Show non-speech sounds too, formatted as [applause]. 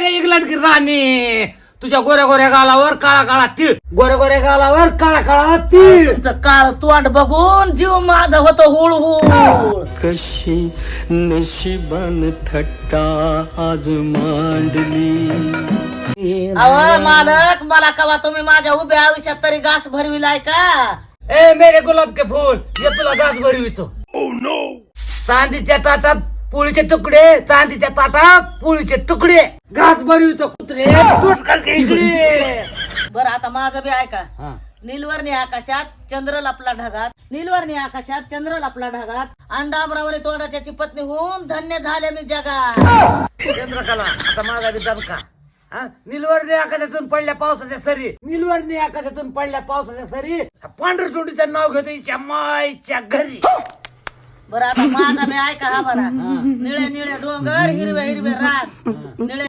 मेरे इंग्लंड की राणी. तुझ्या गोऱ्या गोऱ्या गालावर काळा काळा तीळ. गोऱ्या गोऱ्या गालावर काळा काळा तीळ. तुमचं काळ तोंड बघून जीव माझा होतो हुळ हुळ कशी नशिबान थट्टा आज मांडली. अव मालक मला कवा तुम्ही माझ्या उभ्या आयुष्यात तरी घास भरविलाय का? ए मेरे गुलाब के फूल ये तुला घास भरवितो. चांदीच्या ताटात पोळीचे तुकडे चांदीच्या ताटात पोळीचे तुकडे. घास भरवितो कुत्रे. बरं आता माझं बी ऐका. हा. नीलवर्णी आकाशात चंद्र लपला ढगात. नीलवर्णी आकाशात चंद्र लपला ढगात. अंडाबरावरी तोंडाच्याची पत्नी होऊन धन्य झाले मी जगात. चंद्रकला आता माझा बी दणका हा? निलवर्णी आकाशातून पडल्या पावसाच्या सरी. निलवर्णी आकाशातून पडल्या पावसाच्या सरी. पांढरचोंडीचं नाव घेतो हिच्या माईच्या घरी. बरं आता माझा बी ऐका हा बरा. [laughs] निळे निळे डोंगर हिरवे हिरवे रान. [laughs] निळे